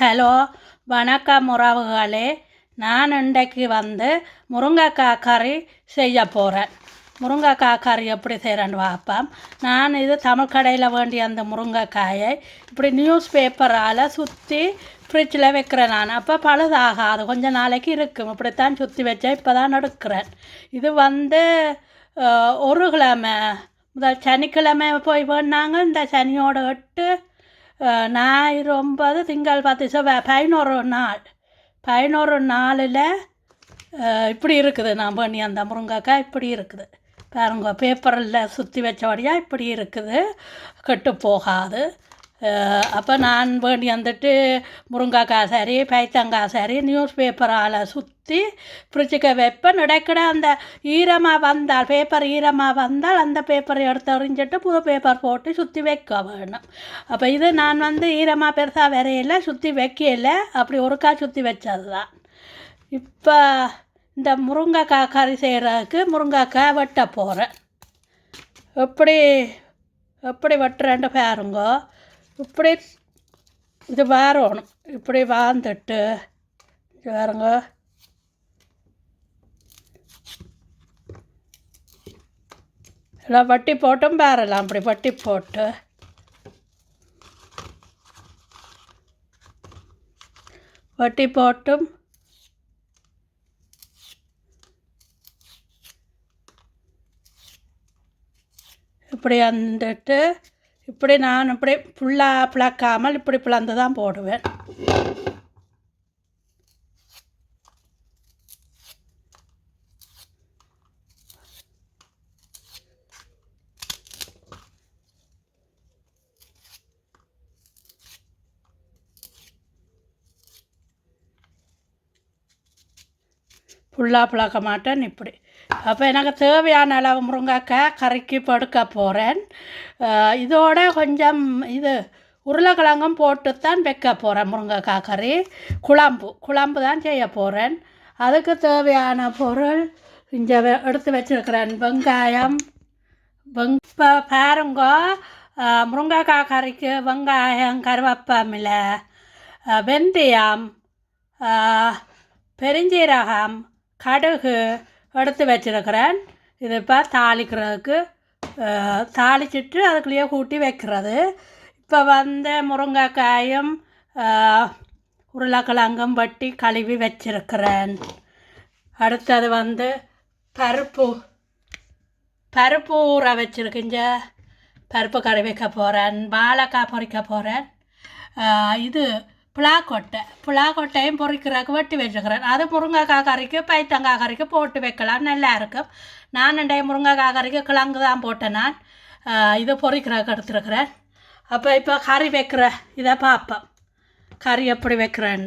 Hello வணக்கம் உறவுகளே நான் இன்றைக்கு வந்து முருங்கைக்காய் கறி செய்ய போகிறேன் முருங்கைக்காய் கறி எப்படி செய்கிறேன்னு பார்ப்போம் நான் இது தமிழ் கடையில் வேண்டிய அந்த முருங்கைக்காயை இப்படி நியூஸ் பேப்பரால் சுற்றி ஃப்ரிட்ஜில் வைக்கிறேன் நான் அப்போ பழுதாகாது கொஞ்சம் நாளைக்கு இருக்கும் இப்படித்தான் சுற்றி வச்சேன் இப்போ தான் எடுக்கிறேன் இது வந்து ஒரு கிழமை முதல் சனிக்கிழமை போய் வேணாங்க இந்த சனியோட எட்டு ஞாயிறு ஒன்பது திங்கள் பத்து செவ்வாய் பதினோரு நாள். பதினோரு நாளில் இப்படி இருக்குது. நான் பண்ணி அந்த முருங்கைக்காய் இப்படி இருக்குது. பாருங்க பேப்பரில் சுற்றி வச்சபடியாக இப்படி இருக்குது. கெட்டு போகாது. அப்போ நான் வேண்டி வந்துட்டு முருங்கைக்காய் சரி பைத்தங்காய் சரி நியூஸ் பேப்பரால் சுற்றி ஃப்ரிட்ஜுக்கு வைப்பேன். இடைக்கிட அந்த ஈரமாக வந்தால் பேப்பர் ஈரமாக வந்தால் அந்த பேப்பரை எடுத்து எறிஞ்சிட்டு புது பேப்பர் போட்டு சுற்றி வைக்க வேணும். அப்போ இது நான் வந்து ஈரமாக பெருசாக வரையில சுற்றி வைக்கல. அப்படி ஒருக்கா சுற்றி வச்சது தான் இப்போ இந்த முருங்கைக்காய் கறி செய்கிறதுக்கு முருங்கைக்காய் வெட்ட போகிறேன் எப்படி எப்படி வெட்டுறேன்ட்டு பாருங்கோ. இப்படி இது வரணும் இப்படி வாழ்ந்துட்டு இது பாருங்க எல்லாம் வட்டி போட்டும் பேரலாம் அப்படி வட்டி போட்டு வட்டி போட்டும் இப்படி வந்துட்டு இப்படி நான் இப்படி ஃபுல்லாக பிளக்காமல் இப்படி பிளந்து தான் போடுவேன். ஃபுல்லாக பிளக்க மாட்டேன் இப்படி. அப்போ எனக்கு தேவையான அளவு முருங்கைக்காய் கறிக்கு படுக்க போகிறேன் இதோட கொஞ்சம் இது உருளைக்கிழங்கும் போட்டுத்தான் வைக்க போகிறேன் முருங்கைக்காய் கறி. குழம்பு குழம்பு தான் செய்ய போகிறேன் அதுக்கு தேவையான பொருள் இங்கே எடுத்து வச்சிருக்கிறேன். வெங்காயம் வெங் இப்போ பாருங்க முருங்கைக்காய் கறிக்கு வெங்காயம் கருவேப்பமிலை வெந்தயம் பெருஞ்சீரகம் கடுகு எடுத்து வச்சிருக்கிறேன். இது இப்போ தாளிக்கிறதுக்கு தாளிச்சிட்டு அதுக்குள்ளேயே கூட்டி வைக்கிறது. இப்போ வந்து முருங்கைக்காயும் உருளைக்கிழங்கும் வட்டி கழுவி வச்சிருக்கிறேன். அடுத்தது வந்து பருப்பு பருப்பு ஊற வச்சுருக்குங்க பருப்பு கறி வைக்க போகிறேன் வாழைக்காய் பொறிக்க போகிறேன் இது புலாக்கொட்டை புலாக்கொட்டையும் பொறிக்கிறதுக்கு வெட்டி வச்சுக்கிறேன். அது முருங்கைக்காய் கறிக்கு பைத்தங்காய் கறிக்கு போட்டு வைக்கலாம். நல்லா இருக்கும். நான் ரெண்டையும் முருங்கைக்காய் கறிக்கு கிழங்கு தான் போட்டேன் நான். இதை பொறிக்கிறதுக்கு எடுத்துருக்கிறேன். அப்போ இப்போ கறி வைக்கிற இதை பார்ப்போம். கறி எப்படி வைக்கிறேன்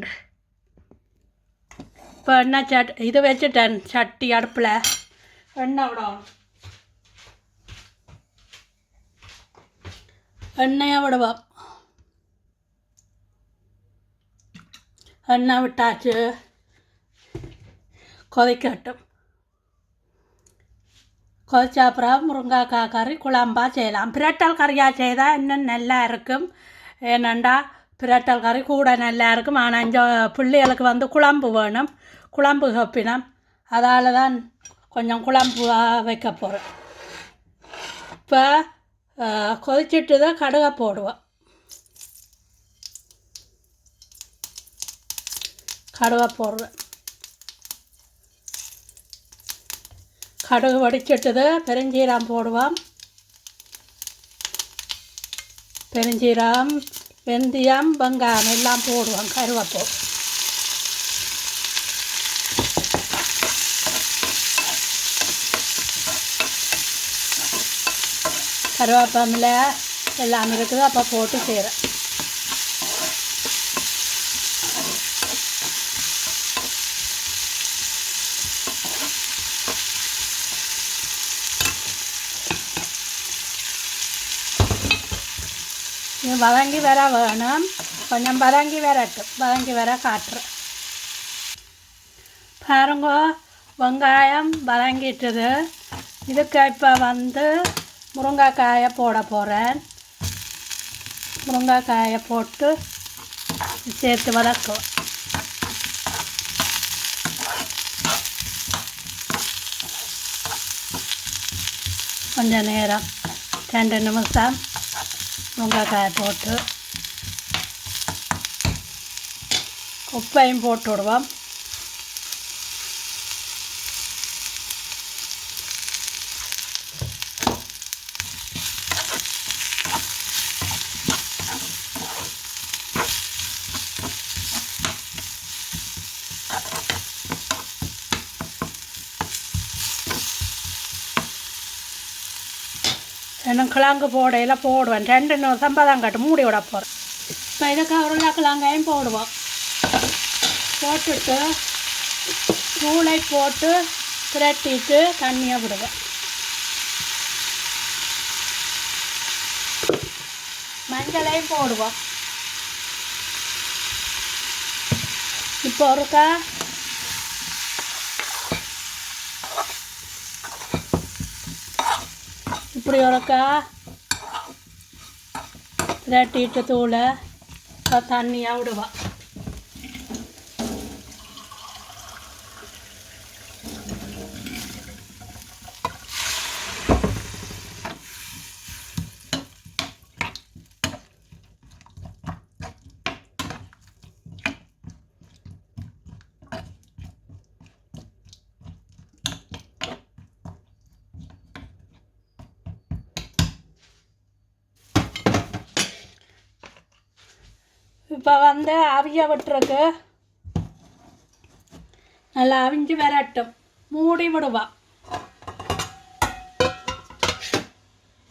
இப்போ என்ன சட் இது வச்சுட்டேன் சட்டி அடுப்பில் எண்ணெய் விடணும். எண்ணெயை விடுவோம். எண்ணெய் விட்டாச்சு கொதிக்கட்டும் கொதிச்ச அப்புறம் முருங்கைக்காய் கறி குழம்பா செய்யலாம் பிரட்டல் கறியாக செய்தால் இன்னும் நல்லா இருக்கும் ஏனண்டா பிரட்டல் கறி கூட நல்லா இருக்கும் ஆனால் இந்த பிள்ளைகளுக்கு வந்து குழம்பு வேணும் குழம்பு கப்பினம் அதால் தான் கொஞ்சம் குழம்பு வைக்க போகிறேன் இப்போ கொதிச்சுட்டு தான் கடுகை போடுவோம் கடுகை போடுறேன் கடுகு வடிச்சிட்டது பெருஞ்சீரம் போடுவோம் பெருஞ்சீரம் வெந்தயம் வெங்காயம் எல்லாம் போடுவோம் கருவேப்போ கருவேப்பமில் எல்லாம் இருக்குது அப்போ போட்டு செய்கிறேன் இது வதங்கி வர வேணும் கொஞ்சம் வதங்கி வரட்டும் வதங்கி வர காட்டுறேன் பாருங்க வெங்காயம் வதங்கிட்டுது இதுக்கு இப்போ வந்து முருங்கைக்காயை போட போகிறேன் முருங்கைக்காயை போட்டு சேர்த்து வதக்கும் கொஞ்சம் நேரம் ரெண்டு நிமிஷம் முருங்கைக்காய் போட்டு உப்பையும் போட்டு விடுவோம் இன்னும் கிழங்கு போடையில் போடுவேன். ரெண்டு நிமிஷம் கட்டு மூடி விட போகிறேன் இப்போ இதுக்கு உருளைக்கிழங்கையும் போடுவோம். போட்டுட்டு தூளை போட்டு திரட்டிட்டு தண்ணியை விடுவேன் மஞ்சளையும் போடுவோம். இப்போ ஒருக்கா இப்படி ஒருக்கா பிரட்டிட்டு தூளை தண்ணியாக விடுவா. இப்போ வந்து அவிய விட்டுருக்கு. நல்லா அவிஞ்சு விரட்டும். மூடி விடுவா.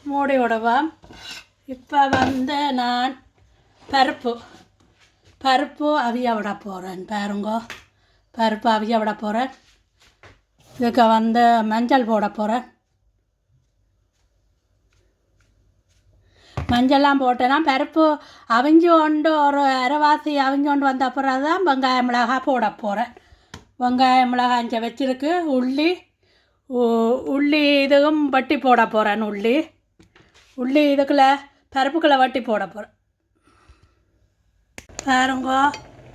மூடி விடுவோம் இப்போ வந்து நான் பருப்பு. பருப்பு அவிய விட போகிறேன் பாருங்கோ. பருப்பு அவிய விட போகிறேன் இதுக்கு வந்து மஞ்சள் போட போகிறேன் மஞ்சள்லாம் போட்டேன்னா பருப்பு அவிஞ்சு கொண்டு ஒரு அரைவாசி அவிஞ்சு கொண்டு வந்த அப்புறம் தான் வெங்காயம் மிளகாய் போட போகிறேன் வெங்காயம் மிளகா இங்கே வச்சிருக்கு. உள்ளி உ- உள்ளி இதுவும் வட்டி போட போகிறேன் உள்ளி. உள்ளி இதுக்குள்ள பருப்புக்குள்ளே வட்டி போட போகிறேன் பாருங்க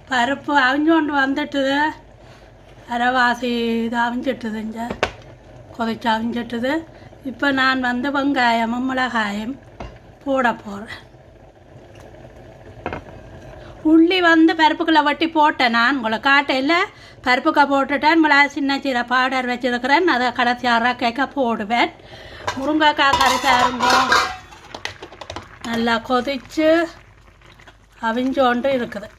பருப்பு அவிஞ்சு கொண்டு வந்துட்டுது. அரைவாசி இது அவிஞ்சிட்டுது இங்கே. கொதிச்சு அவிஞ்சிட்டுது. இப்போ நான் வந்து வெங்காயமும் மிளகாயும் போட போகிறேன் உள்ளி வந்து பருப்புக்களை வட்டி போட்டேன் நான். உங்களை காட்டையில் பருப்புக்கா போட்டுட்டேன். மிளகா சின்ன சீரை பவுடர் வச்சுருக்கிறேன். அதை கடைசி அரைக்கைக்க போடுவேன். முருங்கைக்காய் கறி பாருங்க. நல்லா கொதிச்சு அவிஞ்சோண்டு இருக்குது.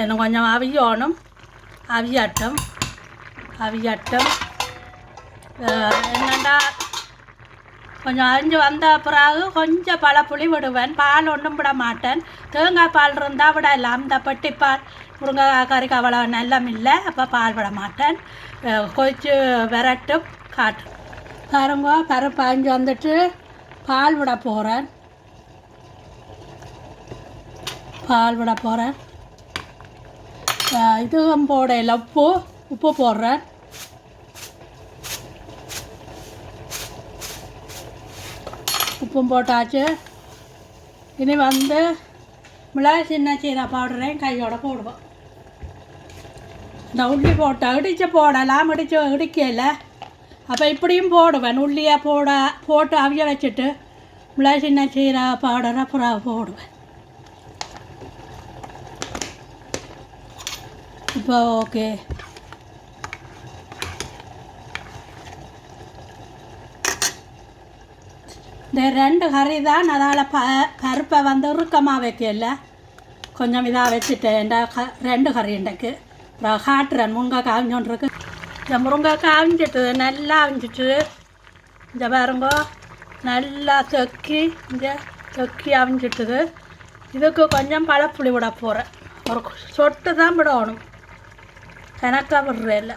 இன்னும் கொஞ்சம் அவியோணும். அவியட்டும். அவியட்டும். என்னண்டா? கொஞ்சம் அரிஞ்சு வந்த பிறகு கொஞ்சம் பழப்புளி விடுவேன். பால் ஒன்றும் விட மாட்டேன். தேங்காய் பால் இருந்தால் விடலாம் இல்லை பட்டி பால். முருங்கைக்காய் கறிக்கு அவ்வளோ நல்லம் இல்லை. அப்போ பால் விட மாட்டேன். கொதிச்சு விரட்டு காட்டு. பாருங்க பருப்பு அரிஞ்சு வந்துட்டு பால் விட போகிறேன் பால் விட போகிறேன் இதுவும் போடையில் உப்பு உப்பு போடுறேன். உப்பும் போட்டாச்சு. இனி வந்து மிளகாய் சின்ன சீரா பவுடரையும் கையோட போடுவோம். இந்த உள்ளி போட்டால் இடித்து போடலாம். இடிச்சு இடிக்கல. அப்போ இப்படியும் போடுவேன். உள்ளியை போட போட்டு அவிய வச்சுட்டு மிளகாய் சின்ன சீரா பவுடரை அப்புறம் போடுவேன். இப்போ ஓகே இந்த ரெண்டு கறி தான் அதால் ப பருப்பை வந்து உருக்கமாக வைக்கல. கொஞ்சம் இதாக வச்சுட்டேன் க ரெண்டு கறி இன்றைக்கு. அப்புறம் காட்டுறேன். முருங்கைக்காய் அவிஞ்சோன்றிருக்கு இந்த முருங்கைக்காய் அவிஞ்சிட்டு நல்லா அவிஞ்சிட்டு இந்த பாருங்க நல்லா தொக்கி இந்த தொக்கி அவிஞ்சிட்டுது. இதுக்கு கொஞ்சம் பழப்புளி விட போகிறேன் ஒரு சொட்டு தான் விடணும். எனக்கு விடுறேன் இல்லை.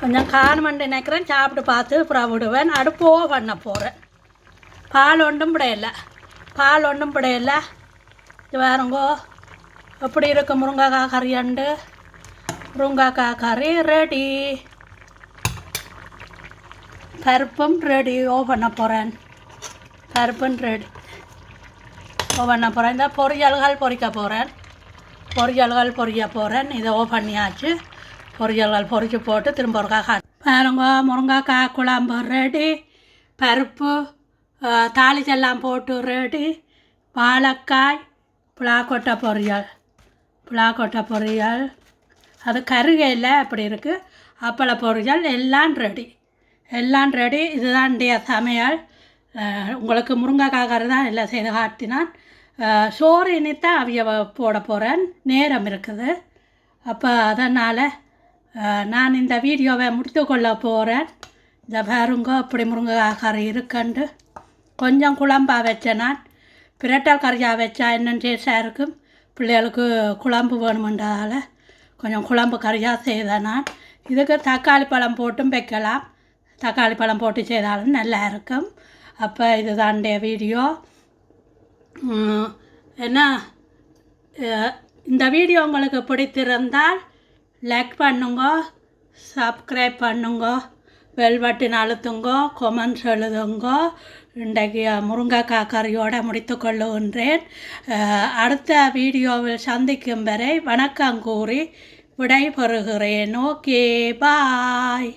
கொஞ்சம் காணுமெண்டு நினைக்கிறேன். சாப்பிட்டு பார்த்து அப்புறம் விடுவேன். அடுப்போ பண்ண போகிறேன் பால் ஒன்றும் பிடையில. பால் ஒன்றும் பிடையில. இது வேறுங்கோ எப்படி இருக்கு முருங்கைக்காய் கறி அண்டு? முருங்கைக்காய் கறி ரெடி பருப்பும் ரெடி ஓ பண்ண போகிறேன் பருப்பும் ரெடி பண்ண போகிறேன் இந்த பொரியல்கள் பொறிக்க போகிறேன் பொரியல்கள் பொரிய போகிறேன் இதை ஓ பண்ணியாச்சு. பொரியல்கள் பொரிச்சு போட்டு திரும்ப ஒரு கா பாருங்க முருங்கைக்காய் குழம்பு ரெடி பருப்பு தாளிச்செல்லாம் போட்டு ரெடி வாழைக்காய் புலாக்கொட்டை பொரியல். புலாக்கொட்டை பொரியல். அது கருகையில் அப்படி இருக்குது அப்பள பொரியல் எல்லாம் ரெடி எல்லாம் ரெடி இதுதான் இன்றைய சமையல். உங்களுக்கு முருங்கைக்காய் கறி தான் எல்லாம் செய்து காட்டினான். சோறு இனித்தான் அவிய போட போகிறேன் நேரம் இருக்குது. அப்போ அதனால் நான் இந்த வீடியோவை முடித்து கொள்ள போகிறேன் இந்த பாருங்க இப்படி முருங்கைக்காய் கறி இருக்குண்டு. கொஞ்சம் குழம்பாக வச்சேன் நான். பிரட்டல் கறியாக வச்சா என்னென்னு டேஸ்டாக இருக்கும். பிள்ளைகளுக்கு குழம்பு வேணுமென்றதால் கொஞ்சம் குழம்பு கறியாக செய்தேன் நான். இதுக்கு தக்காளி பழம் போட்டும் வைக்கலாம். தக்காளி பழம் போட்டு செய்தாலும் நல்லா இருக்கும். அப்போ இதுதான் இந்த வீடியோ என்ன? இந்த வீடியோ உங்களுக்கு பிடித்திருந்தால் லைக் பண்ணுங்க சப்ஸ்கிரைப் பண்ணுங்க பெல் பட்டன் அழுத்துங்க கொமெண்ட்ஸ் எழுதுங்க. இன்றைக்கு முருங்கைக்காய் கறியோடு முடித்து கொள்ளுகின்றேன். அடுத்த வீடியோவில் சந்திக்கும் வரை வணக்கம் கூறி விடை பெறுகிறேன் ஓகே பாய்